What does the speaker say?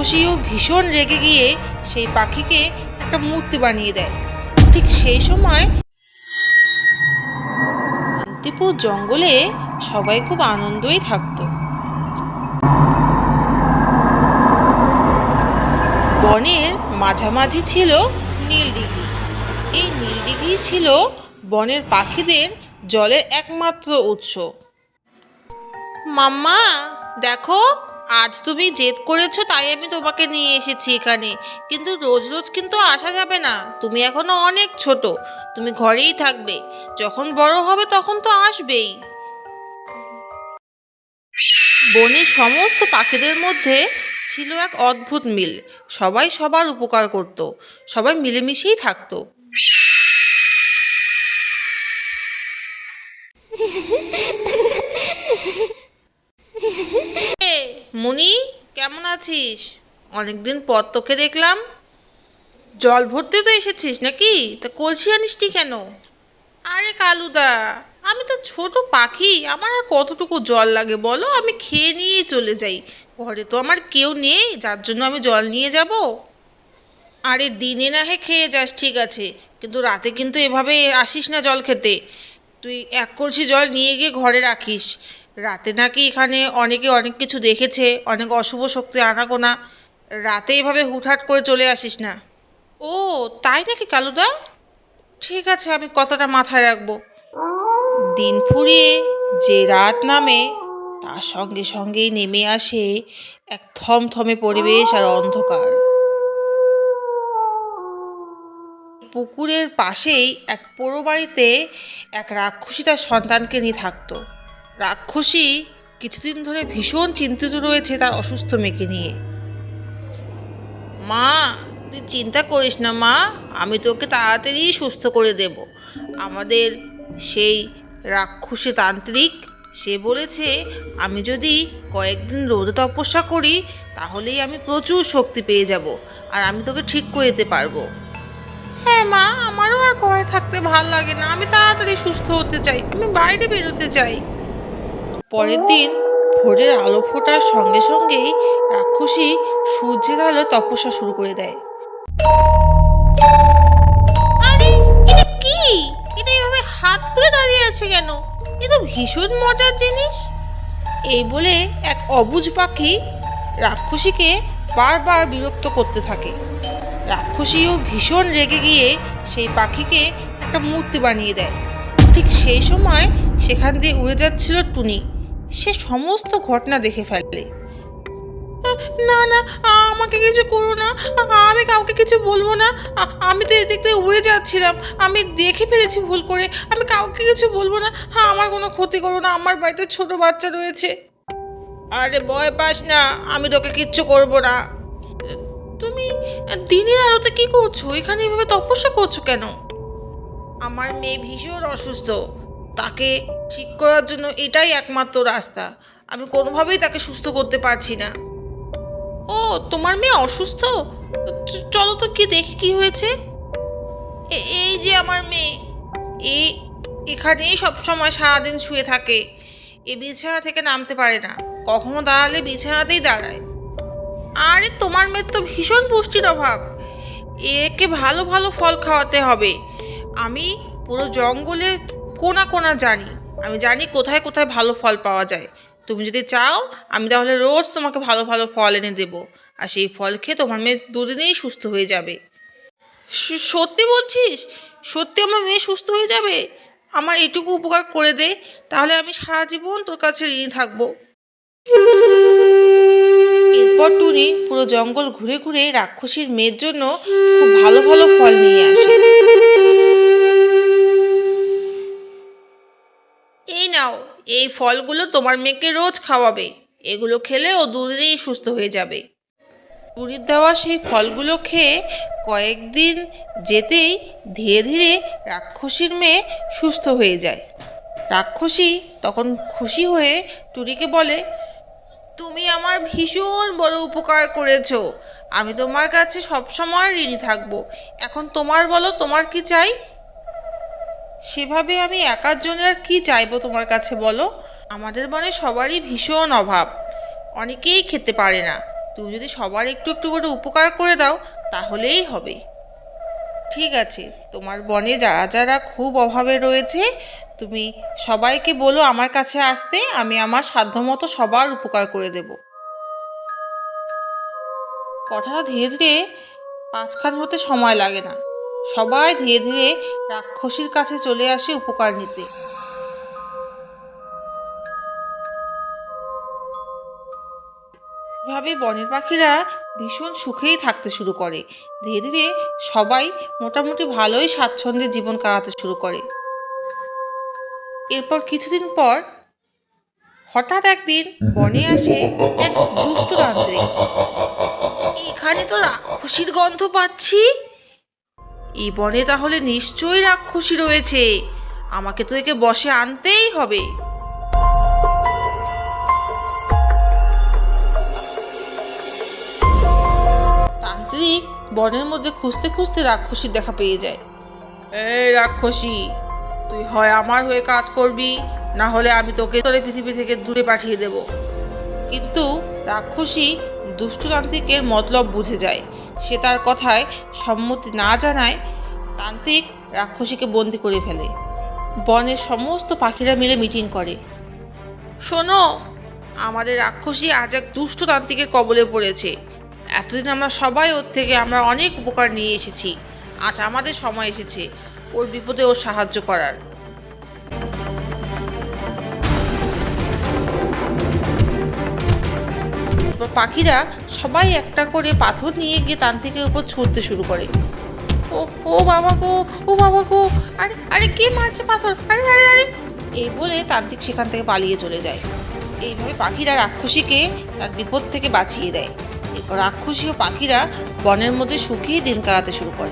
রাক্ষসীও ভীষণ রেগে গিয়ে সেই পাখিকে একটা মূর্তি বানিয়ে দেয়। ঠিক সেই সময় শান্তিপুর জঙ্গলে সবাই খুব আনন্দই থাকতো। বনের মাঝামাঝি ছিল নীলদিঘি এই নীলদিঘি ছিল বনের পাখিদের জলের একমাত্র উৎস। মাম্মা, দেখো আজ তুমি জেদ করেছ তাই আমি তোমাকে নিয়ে এসেছি এখানে। কিন্তু রোজ রোজ কিন্তু আসা যাবে না। তুমি এখনও অনেক ছোট। তুমি ঘরেই থাকবে। যখন বড় হবে তখন তো আসবেই। বনের সমস্ত পাখিদের মধ্যে ছিল এক অদ্ভুত মিল। সবাই সবার উপকার করত। সবাই মিলেমিশেই থাকতো এ, মুনি, কেমন আছিস? অনেকদিন পর তোকে দেখলাম। জল ভরতে তো এসেছিস নাকি? তা কলসি আনিসটি কেন? আরে কালুদা, আমি তো ছোট পাখি, আমার আর কতটুকু জল লাগে বলো? আমি খেয়ে নিয়েই চলে যাই। ঘরে তো আমার কেউ নেই, যার জন্য আমি জল নিয়ে যাব। আরে দিনে না হে খেয়ে যাস, ঠিক আছে। কিন্তু রাতে কিন্তু এভাবে আসিস না জল খেতে। তুই এক কলসি জল নিয়ে গিয়ে ঘরে রাখিস। রাতে নাকি এখানে অনেকে অনেক কিছু দেখেছে অনেক অশুভ শক্তি আনাগোনা। রাতে এভাবে হুটহাট করে চলে আসিস না। ও তাই নাকি কালুদা? ঠিক আছে আমি কথাটা মাথায় রাখব। দিন ফুরিয়ে যে রাত নামে তার সঙ্গে সঙ্গেই নেমে আসে এক থমথমে পরিবেশ আর অন্ধকার। পুকুরের পাশেই এক পোড়ো বাড়িতে এক রাক্ষসী তার সন্তানকে নিয়ে থাকতো। রাক্ষসী কিছুদিন ধরে ভীষণ চিন্তিত রয়েছে তার অসুস্থ মেয়েকে নিয়ে। মা, তুই চিন্তা করিস না মা, আমি তোকে তাড়াতাড়ি সুস্থ করে দেব। আমাদের সেই রাক্ষসী তান্ত্রিক, সে বলেছে, আমি যদি কয়েকদিন রোদে তপস্যা করি, তাহলেই আমি প্রচুর শক্তি পেয়ে যাব আর আমি তোকে ঠিক করে দিতে পারব। হ্যাঁ মা, আমারও আর ঘরে থাকতে ভালো লাগে না। আমি তাড়াতাড়ি সুস্থ হতে চাই, আমি বাইরে বেরোতে চাই। পরের দিন ভোরের আলো ফোটার সঙ্গে সঙ্গেই রাক্ষসী সূর্যের আলো তপস্যা শুরু করে দেয়। আরে এটা কি? এটা এভাবে হাত তুলে দাঁড়িয়ে আছে কেন? এ তো ভীষণ মজার জিনিস। এই বলে এক অবুঝ পাখি রাক্ষসীকে বারবার বিরক্ত করতে থাকে। রাক্ষসীও ভীষণ রেগে গিয়ে সেই পাখিকে একটা মূর্তি বানিয়ে দেয়। ঠিক সেই সময় সেখান দিয়ে উড়ে যাচ্ছিল টুনি। সে সমস্ত ঘটনা দেখে ফেলে। না না, আমাকে কিছু করো না। আমি কাউকে কিছু বলব না। আমি তো এদিক দিয়ে উড়ে যাচ্ছিলাম। আমি দেখে ফেলেছি ভুল করে। আমি কাউকে কিছু বলব না। হ্যাঁ আমার কোনো ক্ষতি করো না। আমার বাড়িতে ছোট বাচ্চা রয়েছে। আরে, ভয় পাস না। আমি তোকে কিচ্ছু করব না। তুমি দিনের আলোতে কি করছ? এখানে এভাবে তপস্যা করছ কেন? আমার মেয়ে ভীষণ অসুস্থ। তাকে ঠিক করার জন্য এটাই একমাত্র রাস্তা। আমি কোনোভাবেই তাকে সুস্থ করতে পারছি না। ও, তোমার মেয়ে অসুস্থ? চলো তো কি দেখি কি হয়েছে। এ- এই যে আমার মেয়ে। এই এখানেই সবসময় সারাদিন শুয়ে থাকে। এ বিছানা থেকে নামতে পারে না। কখনো দাঁড়ালে বিছানাতেই দাঁড়ায়। আরে, তোমার মেয়ের তো ভীষণ পুষ্টির অভাব। একে ভালো ভালো ফল খাওয়াতে হবে। আমি পুরো জঙ্গলে কোনা কোনা জানি। আমি জানি কোথায় কোথায় ভালো ফল পাওয়া যায়। তুমি যদি চাও, আমি তাহলে রোজ তোমাকে ভালো ভালো ফল এনে দেবো। আর সেই ফল খেয়ে তোমার মেয়ে দুদিনেই সুস্থ হয়ে যাবে। সত্যি বলছিস? সত্যি আমার মেয়ে সুস্থ হয়ে যাবে? আমার এটুকু উপকার করে দে, তাহলে আমি সারা জীবন তোর কাছে ঋণী থাকব। এরপর টুনি পুরো জঙ্গল ঘুরে ঘুরে রাক্ষসীর মেয়ের জন্য খুব ভালো ভালো ফল নিয়ে আসে। এই ফলগুলো তোমার মেয়েকে রোজ খাওয়াবে। এগুলো খেলে ও দুদিনেই সুস্থ হয়ে যাবে। টুনির দেওয়া সেই ফলগুলো খেয়ে কয়েকদিন যেতেই ধীরে ধীরে রাক্ষসীর মেয়ে সুস্থ হয়ে যায়। রাক্ষসী তখন খুশি হয়ে টুরিকে বলে, তুমি আমার ভীষণ বড় উপকার করেছ। আমি তোমার কাছে সবসময় ঋণী থাকব। এখন তোমার বলো, তোমার কি চাই? সেভাবে আমি একার জন্য আর কী চাইব তোমার কাছে বলো? আমাদের বনে সবারই ভীষণ অভাব। অনেকেই খেতে পারে না। তুমি যদি সবার একটু একটু করে উপকার করে দাও, তাহলেই হবে। ঠিক আছে, তোমার বনে যারা যারা খুব অভাবে রয়েছে, তুমি সবাইকে বলো আমার কাছে আসতে, আমি আমার সাধ্যমতো সবার উপকার করে দেব। কথাটা ধীরে ধীরে পাঁচখান হতে সময় লাগে না। সবাই ধীরে ধীরে রাক্ষসীর কাছে চলে আসে উপকার নিতে। এভাবে বনের পাখিরা ভীষণ সুখেই থাকতে শুরু করে। ধীরে ধীরে সবাই মোটামুটি ভালোই স্বাচ্ছন্দ্যে জীবন কাটাতে শুরু করে। এরপর কিছুদিন পর হঠাৎ একদিন বনে আসে এক দুষ্ট তান্ত্রিক এখানে তো রাক্ষসীর গন্ধ পাচ্ছি। এই বনে তাহলে নিশ্চয়ই রাক্ষসী রয়েছে। আমাকে তো একে বসে আনতেই হবে। তান্ত্রিক বনের মধ্যে খুঁজতে খুঁজতে রাক্ষসীর দেখা পেয়ে যায়। এই রাক্ষসী, তুই হয় আমার হয়ে কাজ করবি, না হলে আমি তোকে তোরে পৃথিবী থেকে দূরে পাঠিয়ে দেব। কিন্তু রাক্ষসী দুষ্টতান্ত্রিকের মতলব বুঝে যায় সে তার কথায় সম্মতি না জানায় তান্ত্রিক রাক্ষসীকে বন্দি করে ফেলে। বনের সমস্ত পাখিরা মিলে মিটিং করে। শোনো, আমাদের রাক্ষসী আজ এক দুষ্ট তান্ত্রিকের কবলে পড়েছে। এতদিন আমরা সবাই ওর থেকে আমরা অনেক উপকার নিয়ে এসেছি। আজ আমাদের সময় এসেছে। ওর বিপদে ওর সাহায্য করার। পাখিরা সবাই একটা করে পাথর নিয়ে গিয়ে তান্ত্রিকের উপর ছুটতে শুরু করে। ও ও বাবা গো, ও বাবা গো, আরে আরে কে মারছে পাথর? আরে আরে আরে। এই বলে তান্ত্রিক সেখান থেকে পালিয়ে চলে যায়। এইভাবে পাখিরা রাক্ষসীকে তার বিপদ থেকে বাঁচিয়ে দেয়। এরপর রাক্ষসী ও পাখিরা বনের মধ্যে সুখেই দিন কাটাতে শুরু করে।